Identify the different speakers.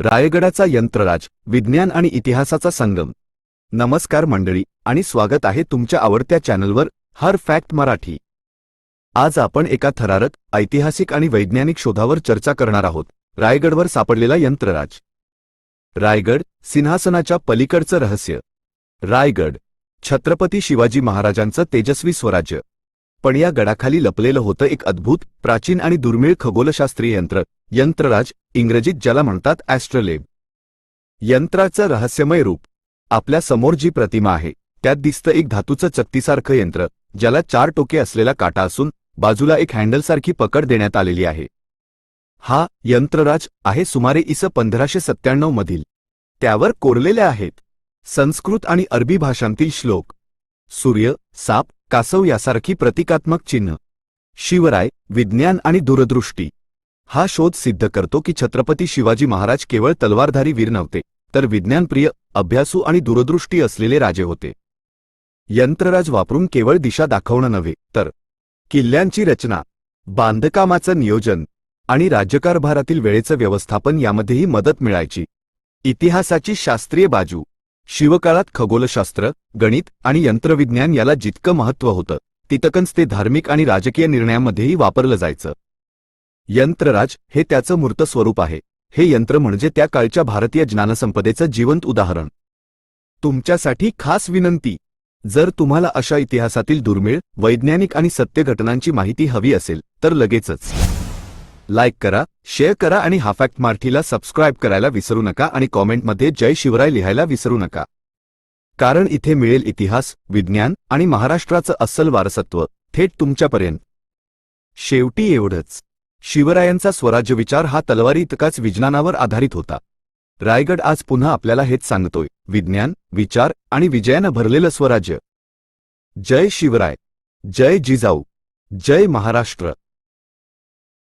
Speaker 1: रायगडाचा यंत्रराज विज्ञान आणि इतिहासाचा संगम. नमस्कार मंडळी आणि स्वागत आहे तुमच्या आवडत्या चॅनलवर हर फॅक्ट मराठी. आज आपण एका थरारक ऐतिहासिक आणि वैज्ञानिक शोधावर चर्चा करणार आहोत रायगडवर सापडलेला यंत्रराज. रायगड सिंहासनाच्या पलीकडचं रहस्य. रायगड छत्रपती शिवाजी महाराजांचं तेजस्वी स्वराज्य. पण या गडाखाली लपलेलं होतं एक अद्भुत प्राचीन आणि दुर्मिळ खगोलशास्त्रीय यंत्र यंत्रराज इंग्रजीत ज्याला म्हणतात ॲस्ट्रलेब. यंत्राचं रहस्यमय रूप आपल्यासमोर जी प्रतिमा आहे त्यात दिसतं एक धातूचं चक्तीसारखं यंत्र ज्याला चार टोके असलेला काटा असून बाजूला एक हँडलसारखी पकड देण्यात आलेली आहे. हा यंत्रराज आहे सुमारे इस पंधराशे सत्त्याण्णव मधील. त्यावर कोरलेल्या आहेत. संस्कृत आणि अरबी भाषांतील श्लोक. सूर्य साप कासव यासारखी प्रतिकात्मक चिन्ह. शिवराय विज्ञान आणि दूरदृष्टी. हा शोध सिद्ध करतो की छत्रपती शिवाजी महाराज केवळ तलवारधारी वीर नव्हते तर विज्ञानप्रिय अभ्यासू आणि दूरदृष्टी असलेले राजे होते. यंत्रराज वापरून केवळ दिशा दाखवणं नव्हे तर किल्ल्यांची रचना बांधकामाचं नियोजन आणि राज्यकारभारातील वेळेचं व्यवस्थापन यामध्येही मदत मिळायची. इतिहासाची शास्त्रीय बाजू शिवकाळात खगोलशास्त्र गणित आणि यंत्रविज्ञान याला जितकं महत्त्व होतं तितकंच ते धार्मिक आणि राजकीय निर्णयामध्येही वापरलं जायचं. यंत्रराज हे त्याचं मूर्त स्वरूप आहे. हे यंत्र म्हणजे त्या काळच्या भारतीय ज्ञानसंपदेचं जिवंत उदाहरण. तुमच्यासाठी खास विनंती जर तुम्हाला अशा इतिहासातील दुर्मिळ वैज्ञानिक आणि सत्य घटनांची माहिती हवी असेल तर लगेचच. लाईक करा शेअर करा आणि हाफॅक्ट मार्ठीला सबस्क्राईब करायला विसरू नका आणि कॉमेंटमध्ये जय शिवराय लिहायला विसरू नका. कारण इथे मिळेल इतिहास विज्ञान आणि महाराष्ट्राचं अस्सल वारसत्व थेट तुमच्यापर्यंत. शेवटी एवढंच. शिवरायांचा स्वराज्य विचार हा तलवारी इतकाच विज्ञानावर आधारित होता. रायगड आज पुन्हा आपल्याला हेच सांगतोय विज्ञान विचार आणि विजयानं भरलेलं स्वराज्य. जय शिवराय. जय जिजाऊ. जय महाराष्ट्र.